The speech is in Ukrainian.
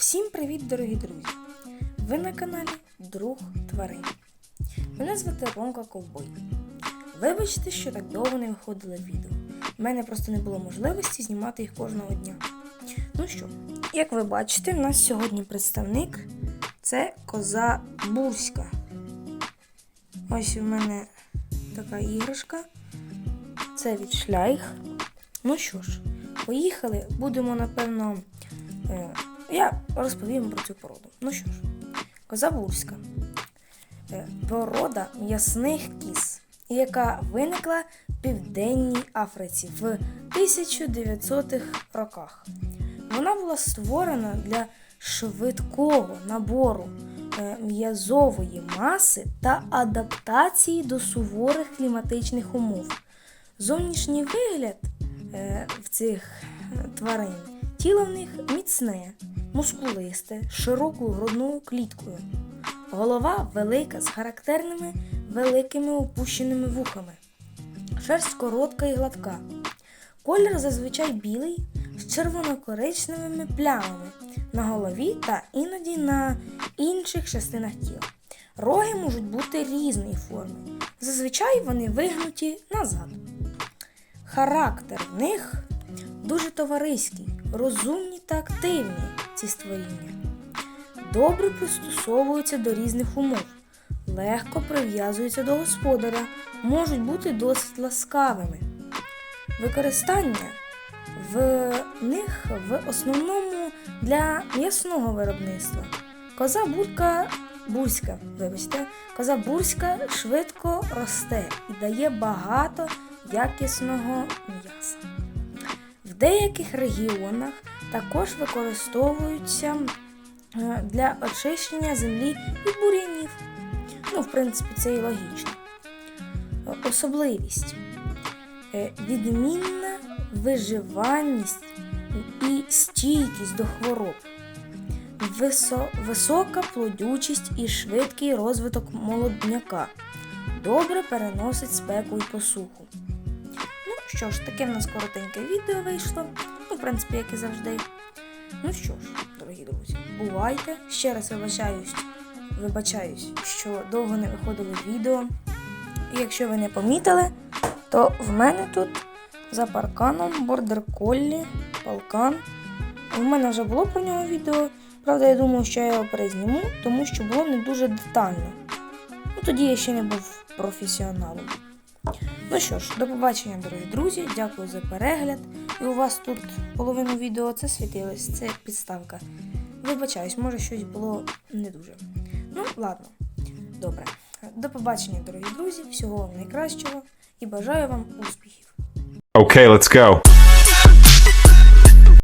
Всім привіт, дорогі друзі! Ви на каналі Друг Тварин. Мене звати Ромка Ковбой. Вибачте, що так довго не виходили відео. У мене просто не було можливості знімати їх кожного дня. Ну що, як ви бачите, в нас сьогодні представник це коза Бурська. Ось у мене така іграшка. Це від шлях. Ну що ж, поїхали. Будемо, напевно. Я розповім про цю породу. Ну що ж, коза. Е, Порода м'ясних кіз, яка виникла в Південній Африці в 1900-х роках. Вона була створена для швидкого набору е, м'язової маси та адаптації до суворих кліматичних умов. Зовнішній вигляд е, в цих тварин тіло в них міцне, мускулисте, з широкою грудною кліткою. Голова велика з характерними великими опущеними вухами. Шерсть коротка і гладка. Колір зазвичай білий з червоно-коричневими плямами на голові та іноді на інших частинах тіла. Роги можуть бути різної форми. Зазвичай вони вигнуті назад. Характер в них дуже товариський, розумні та активні ці створіння. Добре пристосовуються до різних умов, легко прив'язуються до господаря, можуть бути досить ласкавими. Використання в них в основному для м'ясного виробництва. Коза бурка бурська, вибачте, коза бурська швидко росте і дає багато якісного м'яса. В деяких регіонах також використовуються е, для очищення землі від бур'янів. Ну, в принципі, це і логічно. Е, Особливість Е, відмінна виживанність і стійкість до хвороб, Висо- висока плодючість і швидкий розвиток молодняка, добре переносить спеку і посуху. Що ж, таке в нас коротеньке відео вийшло. Ну, в принципі, як і завжди. Ну що ж, дорогі друзі, бувайте. Ще раз вибачаюсь, вибачаюсь, що довго не виходило відео. І якщо ви не помітили, то в мене тут за парканом бордер коллі, палкан. У мене вже було про нього відео. Правда, я думаю, що я його перезніму, тому що було не дуже детально. Ну, тоді я ще не був професіоналом. Ну що ж, до побачення, дорогі друзі. Дякую за перегляд. І у вас тут половину відео це світилось, це підставка. Вибачаюсь, може щось було не дуже. Ну, ладно. Добре. До побачення, дорогі друзі. Всього вам найкращого і бажаю вам успіхів. Okay, let's go.